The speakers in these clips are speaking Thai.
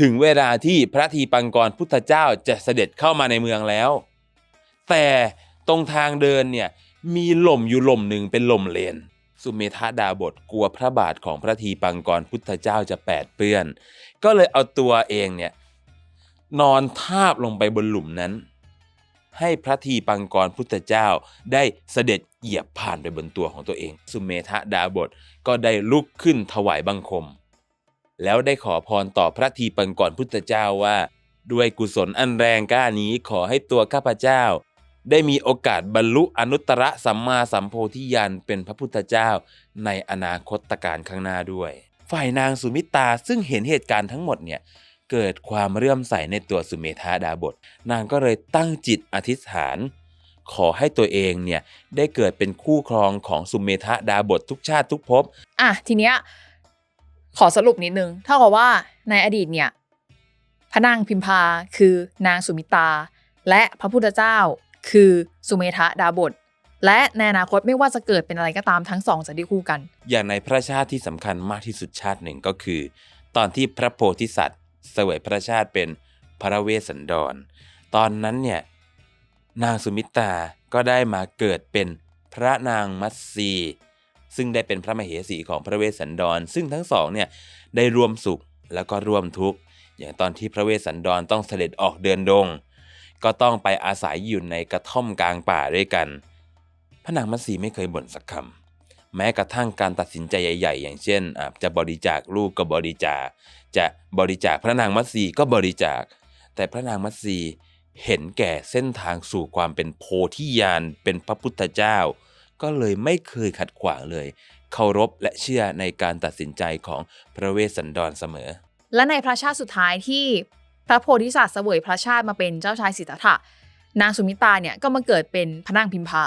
ถึงเวลาที่พระทีปังกรพุทธเจ้าจะเสด็จเข้ามาในเมืองแล้ว แต่ตรงทางเดินเนี่ยมีหล่มอยู่หล่มหนึ่งเป็นหล่มเลน สุเมธาดาบทกลัวพระบาทของพระทีปังกรพุทธเจ้าจะแปดเปื้อน ก็เลยเอาตัวเองเนี่ยนอนทาบลงไปบนหลุมนั้น ให้พระทีปังกรพุทธเจ้าได้เสด็จเหยียบผ่านไปบนตัวของตัวเอง สุเมธาดาบทก็ได้ลุกขึ้นถวายบังคม แล้วได้ขอพรต่อพระทีปังกรพุทธเจ้าว่า ด้วยกุศลอันแรงกล้านี้ขอให้ตัวข้าพเจ้า ได้มีโอกาสบรรลุอนุตตรสัมมาสัมโพธิญาณเป็นพระพุทธเจ้า ในอนาคตการข้างหน้าด้วย ฝ่ายนางสุมิตาซึ่งเห็นเหตุการณ์ทั้งหมดเนี่ยเกิดความเรื่อมใสในตัวสุเมธาดาบท นางก็เลยตั้งจิตอธิษฐาน ขอให้ตัวเองเนี่ยได้เกิดเป็นคู่ครองของสุเมธาดาบททุกชาติทุกภพอะทีเนี้ย ขอสรุปนิดนึงเท่ากับว่าในอดีตเนี่ยพระนางพิมพาคือนางสุมิตา และพระพุทธเจ้าคือสุเมธะดาบท และในอนาคตไม่ว่าจะเกิดเป็นอะไรก็ตามทั้งสองจะได้คู่กัน อย่างในพระชาติที่สำคัญมากที่สุดชาติหนึ่งก็คือ ตอนที่พระโพธิสัตว์ เสวยพระชาติเป็นพระเวสสันดร ตอนนั้นเนี่ยนางสุมิตาก็ได้มาเกิดเป็นพระนางมัตสี ซึ่งได้เป็นพระมเหสีของพระเวสสันดร ซึ่งทั้งสองเนี่ยได้ร่วมสุขแล้วก็ร่วมทุกข์อย่างตอนที่พระเวสสันดรต้องเสด็จออกเดินดง ก็ต้องไปอาศัยอยู่ในกระท่อมกลางป่าด้วยกันพระนางมัตสีไม่เคยบ่นสักคำแม้กระทั่งการตัดสินใจใหญ่ ๆ อย่างเช่นะจะบริจาคลูกก็บริจาค จะบริจาคพระนางมัตสีก็บริจาค แต่พระนางมัตสีเห็นแก่เส้นทางสู่ความเป็นโพธิญาณเป็นพระพุทธเจ้า ก็เลยไม่เคยขัดขวางเลย เคารพและเชื่อในการตัดสินใจของพระเวสสันดรเสมอ และในพระชาติสุดท้ายที่พระโพธิสัตว์เสวยพระชาติมาเป็นเจ้าชายสิทธัตถะนางสุมิตราเนี่ยก็มาเกิดเป็นพระนางพิมพา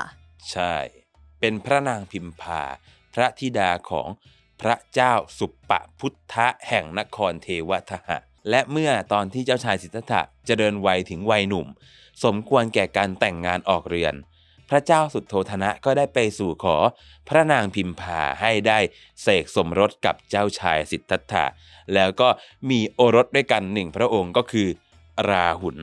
ใช่ เป็นพระนางพิมพา พระธิดาของพระเจ้าสุปปพุทธะแห่งนครเทวทหะ และเมื่อตอนที่เจ้าชายสิทธัตถะเจริญวัยถึงวัยหนุ่ม สมควรแก่การแต่งงานออกเรือน พระเจ้าสุดโทธนะก็ได้ไปสู่ขอพระนางพิมพาให้ได้เสกสมรสกับเจ้าชายสิทธัตถะแล้วก็มีโอรสด้วยกันหนึ่งพระองค์ก็คือ ราหุล